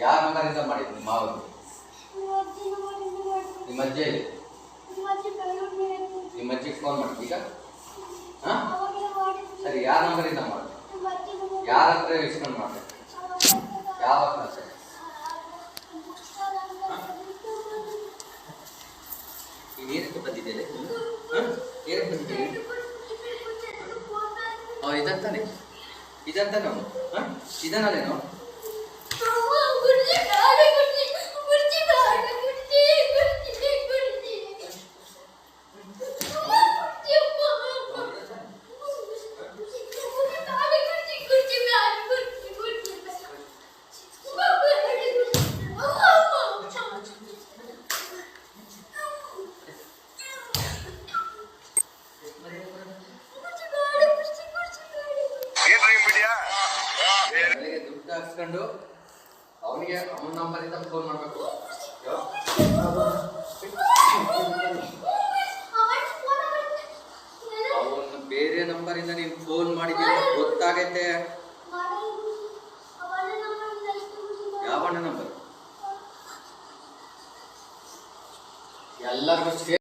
ಯಾರ ಮಗನಿಂದ ಮಾಡಿದ್ರು ಮಾವರು ನಿಮ್ಮ ಅಜ್ಜಿ? ನಿಮ್ಮ ಅಜ್ಜಿಗೆ ಫೋನ್ ಮಾಡಿ ಈಗ? ಸರಿ, ಯಾರ ನಂಬರಿಂದ ಮಾಡಿ ಯಾರ ಹತ್ರ ಇಸ್ಕೊಂಡು ಮಾಡಿ ಯಾವ ಹತ್ರ? ಸರಿ. ಏನಕ್ಕೆ ಬಂದಿದ್ದೇನೆ ಏನಕ್ಕೆ ಬಂದಿದ್ದೇನೆ ಇದಂತಾನೆ. ಇದಂತಾನೆ? ಅವನು ಹಾಂ? ಇದನ್ನಲ್ಲೇನು? ದುಡ್ಡು ಹಾಕ್ಸ್ಕೊಂಡು ಅವನಿಗೆ ಅವನ ನಂಬರಿಂದ ಫೋನ್ ಮಾಡಬೇಕು. ಅವನ ಬೇರೆ ನಂಬರಿಂದ ನೀನು ಫೋನ್ ಮಾಡಿದ್ದೀಯ ಗೊತ್ತಾಗೈತೆ. ಯಾವ ನಂಬರ್ ಎಲ್ಲರಿಗೂ